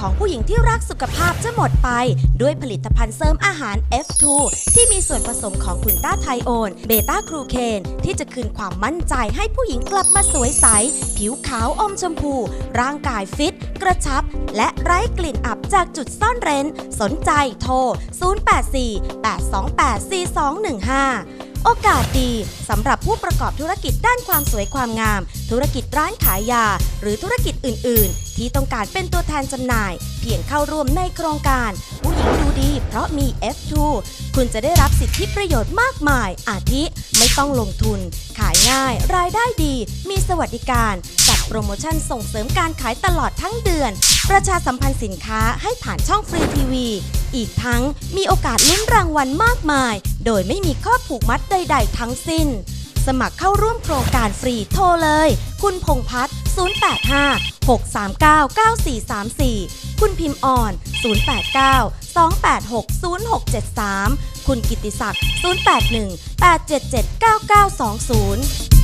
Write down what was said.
ของผู้หญิงที่รักสุขภาพจะหมดไป ด้วยผลิตภัณฑ์เสริมอาหาร F2 ที่มีส่วนผสมของกลูต้าไทโอนเบต้าครูเคนที่จะคืนความมั่นใจให้ผู้หญิงกลับมาสวยใส ผิวขาวอมชมพู ร่างกายฟิต กระชับ และไร้กลิ่นอับจากจุดซ่อนเร้น สนใจโทร 084-828-4215 โอกาสดีสำหรับผู้ประกอบธุรกิจด้านความสวยความงาม ธุรกิจร้านขายยา หรือธุรกิจอื่น ๆ ที่ต้องการเป็นตัวแทนจำหน่าย เพียงเข้าร่วมในโครงการ ผู้หญิงดูดีเพราะมี F2 คุณจะได้รับสิทธิประโยชน์มากมาย อาทิ ไม่ต้องลงทุน ขายง่าย รายได้ดี มีสวัสดิการ จัดโปรโมชั่นส่งเสริมการขายตลอดทั้งเดือน ประชาสัมพันธ์สินค้าให้ผ่านช่องฟรีทีวี อีกทั้งมีโอกาสลุ้นรางวัลมากมาย โดยไม่มีข้อผูกมัดใด ๆ ทั้งสิ้น สมัครเข้าร่วมโครงการฟรีโทรเลย คุณพงพัฒน์085 639 9434 คุณพิมพ์อ่อน 089 286 0673 คุณกิติศักดิ์ 081 877 9920